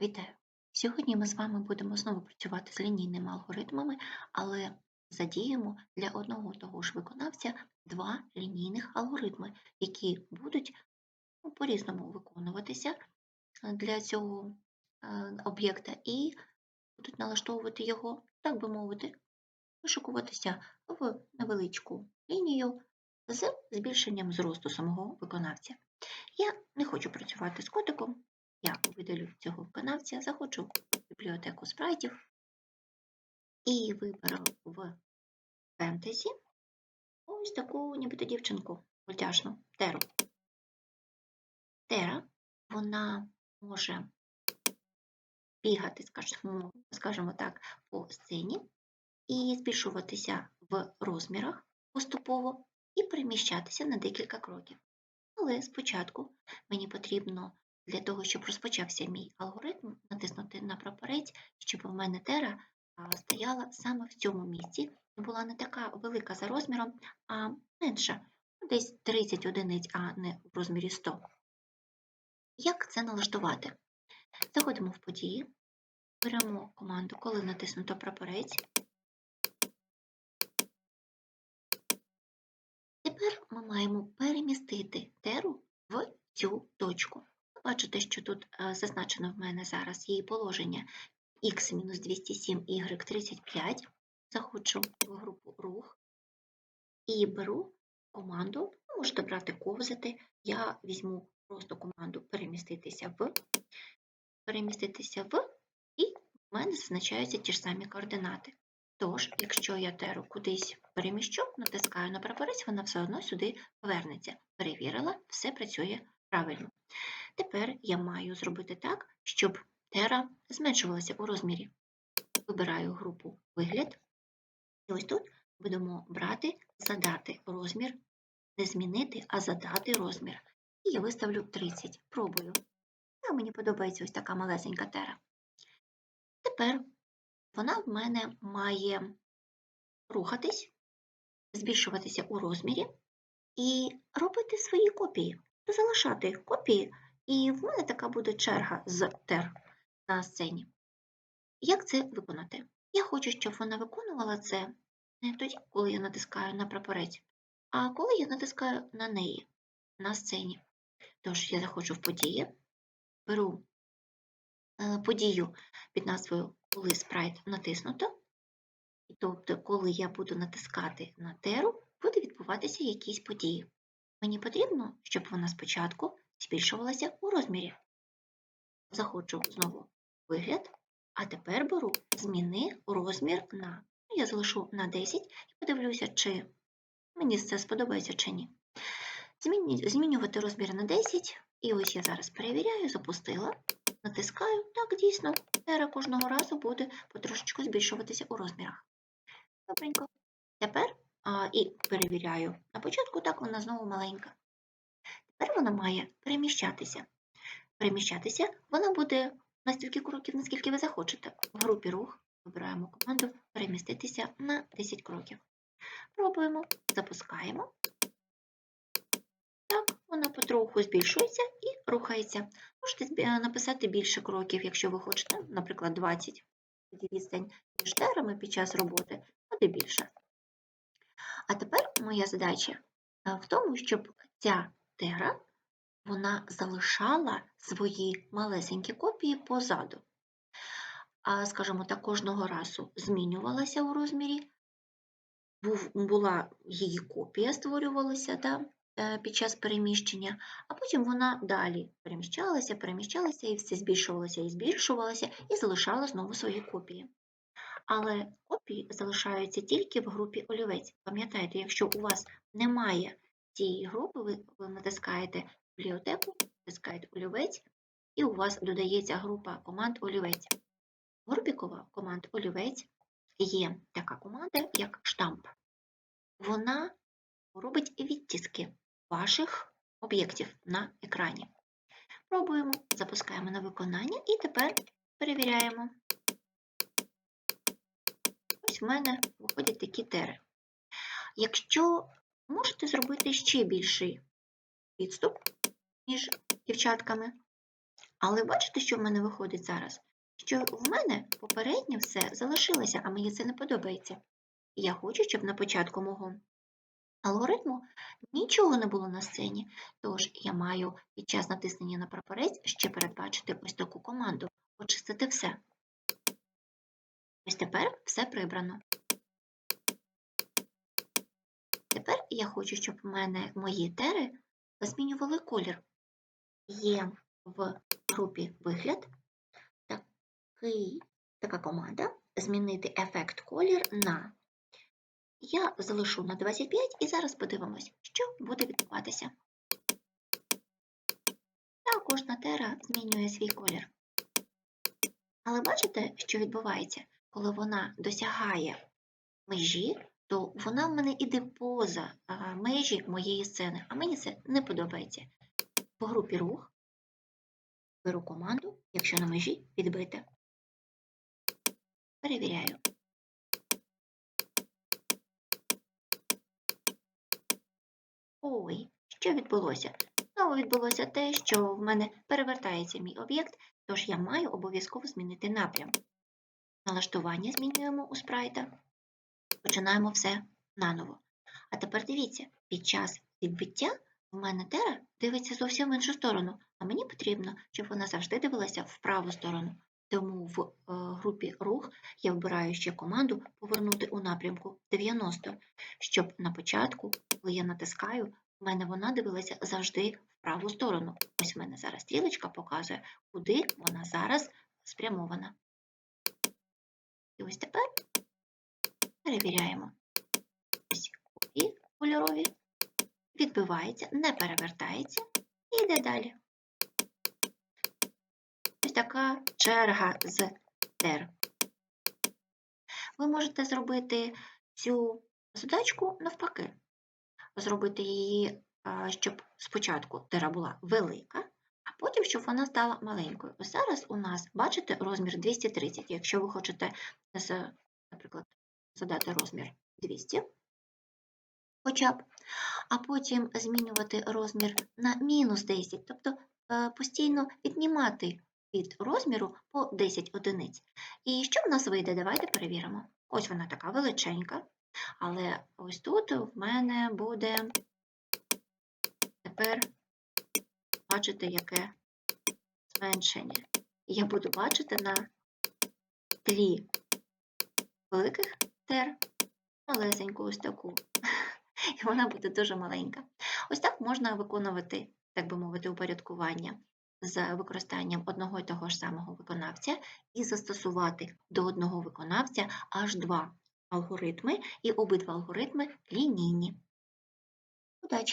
Вітаю! Сьогодні ми з вами будемо знову працювати з лінійними алгоритмами, але задіємо для одного того ж виконавця два лінійних алгоритми, які будуть ну, по-різному виконуватися е, для цього е, об'єкта і будуть налаштовувати його, так би мовити, вишикуватися в невеличку лінію з збільшенням зросту самого виконавця. Я не хочу працювати з котиком, я видалю цього виконавця, заходжу в бібліотеку спрайтів і виберу в фентезі ось таку нібито дівчинку мультяшну Теру. Тера, вона може бігати, скажімо, скажімо так, по сцені і збільшуватися в розмірах поступово і переміщатися на декілька кроків. Але спочатку мені потрібно для того, щоб розпочався мій алгоритм, натиснути на прапорець, щоб в мене тера стояла саме в цьому місці. Була не така велика за розміром, а менша, ну, десь 30 одиниць, а не в розмірі 100. Як це налаштувати? Заходимо в події, беремо команду, коли натиснуто прапорець. Тепер ми маємо перемістити теру в цю точку. Бачите, що тут е, зазначено в мене зараз її положення x-207, y35. Заходжу в групу рух і беру команду, можете брати ковзати, я візьму просто команду переміститися в, переміститися в, і в мене зазначаються ті ж самі координати. Тож, якщо я теру кудись переміщу, натискаю на прапорець, вона все одно сюди повернеться. Перевірила, все працює правильно. Тепер я маю зробити так, щоб тера зменшувалася у розмірі. Вибираю групу вигляд, і ось тут будемо брати, задати розмір, не змінити, а задати розмір. І я виставлю 30. Пробую. А мені подобається ось така малесенька тера. Тепер вона в мене має рухатись, збільшуватися у розмірі і робити свої копії, залишати копії і в мене така буде черга з тер на сцені. Як це виконати? Я хочу, щоб вона виконувала це не тоді, коли я натискаю на прапорець, а коли я натискаю на неї на сцені. Тож я заходжу в події, беру е, подію під назвою Коли спрайт натиснуто. Тобто, коли я буду натискати на теру, буде відбуватися якісь події. Мені потрібно, щоб вона спочатку збільшувалася у розмірі. Заходжу знову вигляд, а тепер беру зміни розмір на. Ну, я залишу на 10 і подивлюся, чи мені це сподобається чи ні. Змінювати розмір на 10, і ось я зараз перевіряю, запустила, натискаю, так, дійсно, тера кожного разу буде потрошечку збільшуватися у розмірах. Добренько. Тепер і перевіряю. На початку так вона знову маленька. Тепер вона має переміщатися. Переміщатися вона буде на стільки кроків, наскільки ви захочете. В групі рух вибираємо команду переміститися на 10 кроків. Пробуємо, запускаємо. Так, вона потроху збільшується і рухається. Можете написати більше кроків, якщо ви хочете, наприклад, 20. Тоді відстань між терами під час роботи буде більше. А тепер моя задача в тому, щоб ця Тера вона залишала свої малесенькі копії позаду. А, скажімо так, кожного разу змінювалася у розмірі, був, була її копія, створювалася да, е, під час переміщення, а потім вона далі переміщалася, переміщалася і все збільшувалося і збільшувалося, і залишала знову свої копії. Але копії залишаються тільки в групі олівець. Пам'ятайте, якщо у вас немає цієї групи ви, ви натискаєте бібліотеку, натискаєте олівець, і у вас додається група команд олівець. Групі команд олівець є така команда, як штамп. Вона робить відтіски ваших об'єктів на екрані. Пробуємо, запускаємо на виконання і тепер перевіряємо. Ось в мене виходять такі тери. Якщо можете зробити ще більший відступ між дівчатками. Але бачите, що в мене виходить зараз? Що в мене попереднє все залишилося, а мені це не подобається. Я хочу, щоб на початку мого алгоритму нічого не було на сцені, тож я маю під час натиснення на прапорець ще передбачити ось таку команду очистити все. Ось тепер все прибрано. Тепер я хочу, щоб в мене мої тери змінювали колір. Є в групі вигляд такий, така команда змінити ефект колір на. Я залишу на 25 і зараз подивимось, що буде відбуватися. Та кожна тера змінює свій колір. Але бачите, що відбувається? Коли вона досягає межі, то вона в мене іде поза межі моєї сцени, а мені це не подобається. По групі рух беру команду, якщо на межі підбите. Перевіряю. Ой, що відбулося? Знову відбулося те, що в мене перевертається мій об'єкт, тож я маю обов'язково змінити напрям. Налаштування змінюємо у спрайта. Починаємо все наново. А тепер дивіться, під час відбиття в мене тера дивиться зовсім в іншу сторону, а мені потрібно, щоб вона завжди дивилася в праву сторону. Тому в е, групі рух я вбираю ще команду повернути у напрямку 90, щоб на початку, коли я натискаю, в мене вона дивилася завжди в праву сторону. Ось в мене зараз стрілочка показує, куди вона зараз спрямована. І ось тепер перевіряємо. Ось кольорові, відбивається, не перевертається і йде далі. Ось така черга з тер. Ви можете зробити цю задачку навпаки, зробити її, щоб спочатку тера була велика, а щоб вона стала маленькою. Ось зараз у нас, бачите, розмір 230. Якщо ви хочете, наприклад, задати розмір 200, хоча б, а потім змінювати розмір на мінус 10, тобто е, постійно віднімати від розміру по 10 одиниць. І що в нас вийде? Давайте перевіримо. Ось вона така величенька, але ось тут в мене буде тепер бачите, яке зменшення. Я буду бачити на тлі великих тер малесеньку ось таку. І вона буде дуже маленька. Ось так можна виконувати, так би мовити, упорядкування з використанням одного і того ж самого виконавця і застосувати до одного виконавця аж два алгоритми, і обидва алгоритми лінійні. Удачі!